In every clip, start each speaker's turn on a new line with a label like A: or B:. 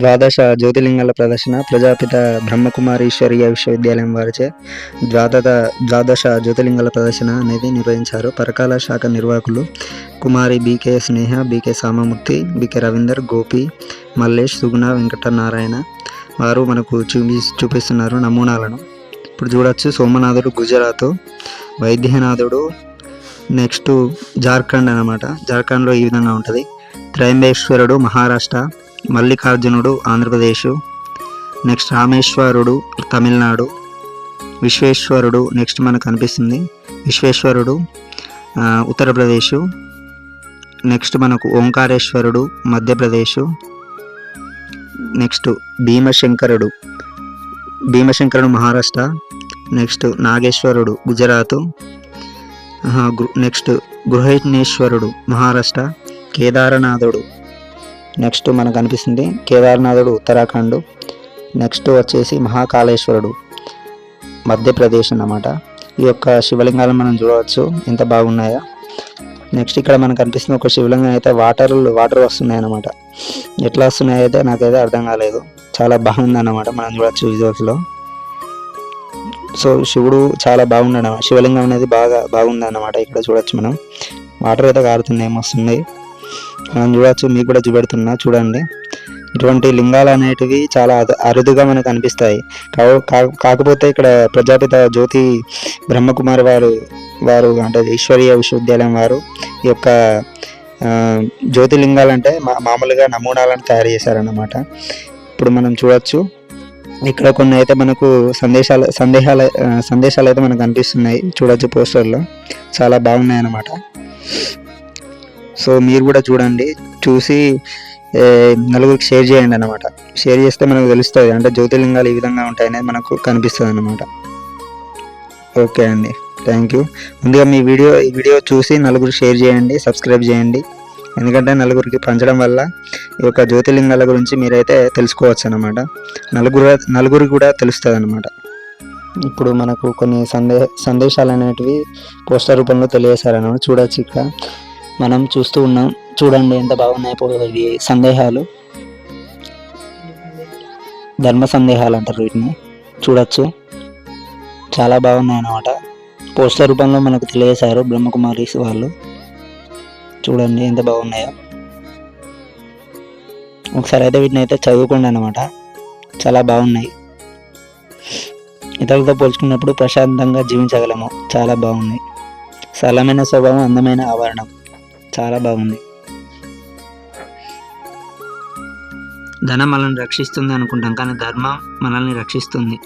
A: ద్వాదశ జ్యోతిలింగాల ప్రదర్శన ప్రజాపిత బ్రహ్మకుమారీశ్వరీయ విశ్వవిద్యాలయం వారిచే ద్వాదశ ద్వాదశ జ్యోతిలింగాల ప్రదర్శన అనేది నిర్వహించారు. పరకాల శాఖ నిర్వాహకులు కుమారి BK Sneha BK Samamurthy BK Ravinder Gopi Mallesh Suguna Venkatanarayana వారు మనకు చూపి చూపిస్తున్నారు నమూనాలను. ఇప్పుడు చూడొచ్చు సోమనాథుడు గుజరాత్ వైద్యనాథుడు నెక్స్ట్ జార్ఖండ్ అనమాట జార్ఖండ్లో ఈ విధంగా ఉంటుంది. త్రయంబేశ్వరుడు మహారాష్ట్ర మల్లికార్జునుడు ఆంధ్రప్రదేశ్. నెక్స్ట్ రామేశ్వరుడు తమిళనాడు. విశ్వేశ్వరుడు నెక్స్ట్ మనకు కనిపిస్తుంది. విశ్వేశ్వరుడు ఉత్తరప్రదేశు ఉత్తరప్రదేశ్. నెక్స్ట్ మనకు ఓంకారేశ్వరుడు మధ్యప్రదేశ్. నెక్స్ట్ భీమశంకరుడు. భీమశంకరుడు మహారాష్ట్ర. నెక్స్ట్ నాగేశ్వరుడు గుజరాత్. నెక్స్ట్ గృహేశ్వరుడు మహారాష్ట్ర. కేదారనాథుడు. నెక్స్ట్ మనకు అనిపిస్తుంది కేదార్నాథుడు ఉత్తరాఖండ్. నెక్స్ట్ వచ్చేసి మహాకాళేశ్వరుడు. మధ్యప్రదేశ్ అన్నమాట. ఈ యొక్క శివలింగాలను మనం చూడవచ్చు. ఎంత బాగున్నాయో. నెక్స్ట్ ఇక్కడ మనకు అనిపిస్తుంది ఒక శివలింగం అయితే వాటర్ వాటర్ వస్తున్నాయి అన్నమాట. ఎట్లా వస్తున్నాయి అయితే నాకైతే అర్థం కాలేదు. చాలా బాగుంది అన్నమాట మనం చూడవచ్చు విజువల్స్లో. సో శివుడు చాలా బాగున్నాడు శివలింగం అనేది బాగా బాగుంది అన్నమాట ఇక్కడ చూడొచ్చు మనం. వాటర్ అయితే కారుతుంది ఏమొస్తుంది మనం చూడవచ్చు మీకు కూడా చూపెడుతున్నా చూడండి. ఇటువంటి లింగాలు అనేటివి చాలా అద- అరుదుగా మనకు అనిపిస్తాయి. కావు- కా- కాకపోతే ఇక్కడ ప్రజాపిత జ్యోతి బ్రహ్మకుమారి వారు వారు అంటే ఈశ్వరీయ విశ్వవిద్యాలయం వారు ఈ యొక్క జ్యోతిలింగాలంటే అంటే మా- మామూలుగా నమూనాలను తయారు చేశారన్నమాట. ఇప్పుడు మనం చూడొచ్చు ఇక్కడ కొన్ని అయితే మనకు సందేశాలు సందేహాలు సందేశాలు అయితే మనకు అనిపిస్తున్నాయి. చూడొచ్చు పోస్టర్లో. చాలా బాగున్నాయి అన్నమాట సో మీరు కూడా చూడండి. చూసి నలుగురికి షేర్ చేయండి అన్నమాట. షేర్ చేస్తే మనకు తెలుస్తుంది. అంటే జ్యోతిర్లింగాలు ఈ విధంగా ఉంటాయనేది మనకు కనిపిస్తుంది అన్నమాట ఓకే అండి. థ్యాంక్ యూ ముందుగా మీ వీడియో ఈ వీడియో చూసి నలుగురు షేర్ చేయండి సబ్స్క్రైబ్ చేయండి. ఎందుకంటే నలుగురికి పంచడం వల్ల ఈ యొక్క జ్యోతిర్లింగాల గురించి మీరైతే తెలుసుకోవచ్చు అనమాట నలుగురు నలుగురికి కూడా తెలుస్తుంది అనమాట ఇప్పుడు మనకు కొన్ని సందే సందేశాలు అనేటివి పోస్టర్ రూపంలో తెలియజేశారనమాట చూడొచ్చు ఇక్కడ. మనం చూస్తూ ఉన్నాం. చూడండి ఎంత బాగున్నాయి ఇవి. సందేహాలు. ధర్మ సందేహాలు అంటారు వీటిని. చూడొచ్చు. చాలా బాగున్నాయి అన్నమాట. పోస్టర్ రూపంలో మనకు తెలియజేశారు బ్రహ్మకుమారీస్ వాళ్ళు. చూడండి ఎంత బాగున్నాయో. ఒకసారి అయితే వీటిని అయితే చదువుకోండి అనమాట చాలా బాగున్నాయి. ఇతరులతో పోల్చుకున్నప్పుడు ప్రశాంతంగా జీవించగలము. చాలా బాగుంది సరళమైన స్వభావం అందమైన ఆవరణం. చాలా బాగుంది. ధనం మనల్ని రక్షిస్తుంది అనుకుంటాం కానీ ధర్మం మనల్ని రక్షిస్తుంది.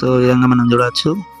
A: సో ఈ విధంగా మనం చూడవచ్చు